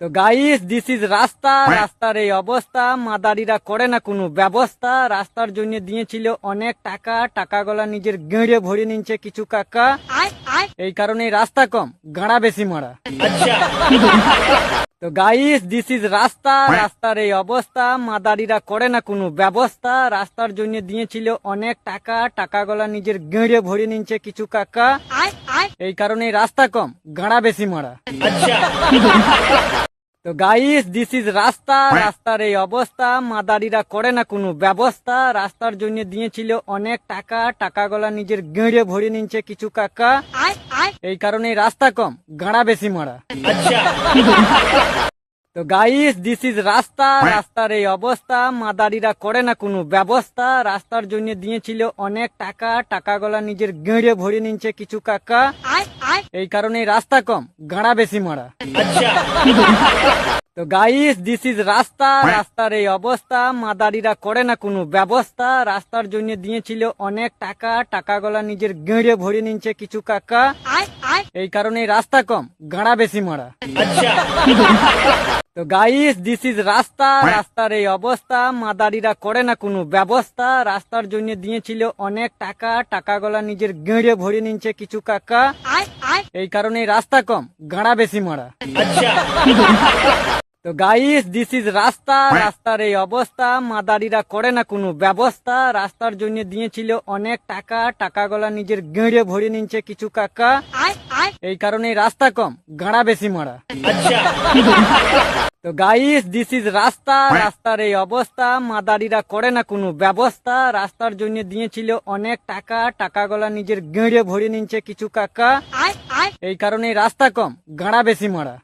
তো guys this is রাস্তা। রাস্তার এই অবস্থা। মাদারিরা করে না কোনো ব্যবস্থা। রাস্তার জন্য দিয়েছিল অনেক টাকা। টাকা গলা নিজের গেঁড়ে ভরে নিচ্ছে কিছু কাকা। এই কারণে রাস্তা কম। গাঁড়া বেশি মারা। তো গাইস দিস ইজ রাস্তা। রাস্তার এই অবস্থা। মাদারিরা করে না কোনো ব্যবস্থা। রাস্তার জন্য দিয়েছিল অনেক টাকা। টাকা গলা নিজের গেঁড়ে ভরে নিচ্ছে কিছু কাকা। এই কারণে রাস্তা কম। গাঁড়া বেশি মারা। তো গাইস দিস ইজ রাস্তা রাস্তার এই অবস্থা মাদারিরা করে না কোনো ব্যবস্থা রাস্তার জন্য দিয়েছিল অনেক টাকা টাকা গলা নিজের গেঁড়ে ভরে নিচ্ছে কিছু কাকা। এই কারণে রাস্তা কম গাঁড়া বেশি মারা। তো গাইস দিস ইজ রাস্তা রাস্তার এই অবস্থা মাদারিরা করে না কোনো ব্যবস্থা রাস্তার জন্য দিয়েছিল অনেক টাকা টাকা গলা নিজের গেঁড়ে ভরে নিচ্ছে কিছু কাকা। এই কারণে রাস্তা কম গাড়া বেশি মারা। তো গাইস দিস ইজ রাস্তা রাস্তার এই অবস্থা মাদারিরা করে না কোনো ব্যবস্থা রাস্তার জন্য দিয়েছিল অনেক টাকা টাকা গলা নিজের গেঁড়ে ভরে নিচ্ছে কিছু কাকা। এই কারণে রাস্তা কম গাড়া বেশি মারা। তো গাইস দিস ইজ রাস্তা, রাস্তার এই অবস্থা, মাদারিরা করে না কোনো ব্যবস্থা, রাস্তার জন্য দিয়েছিল অনেক টাকা টাকা গলা নিজের গেঁড়ে ভরে নিচ্ছে কিছু কাকা। এই কারণে রাস্তা কম, গাঁড়া বেশি মারা। তো গাইস দিস ইজ রাস্তা, রাস্তার এই অবস্থা, মাদারিরা করে না কোনো ব্যবস্থা, রাস্তার জন্য দিয়েছিল অনেক টাকা টাকা গলা নিজের গেঁড়ে ভরে নিচ্ছে কিছু কাকা। এই কারণে রাস্তা কম, গাঁড়া বেশি মারা। তো গাইস দিস ইজ রাস্তা রাস্তার এই অবস্থা মাদারিরা করে না কোনো ব্যবস্থা রাস্তার জন্য দিয়েছিল অনেক টাকা টাকা গলা নিজের গেঁড়ে ভরে নিচ্ছে কিছু কাকা। এই কারণে রাস্তা কম গাড়া বেশি মারা।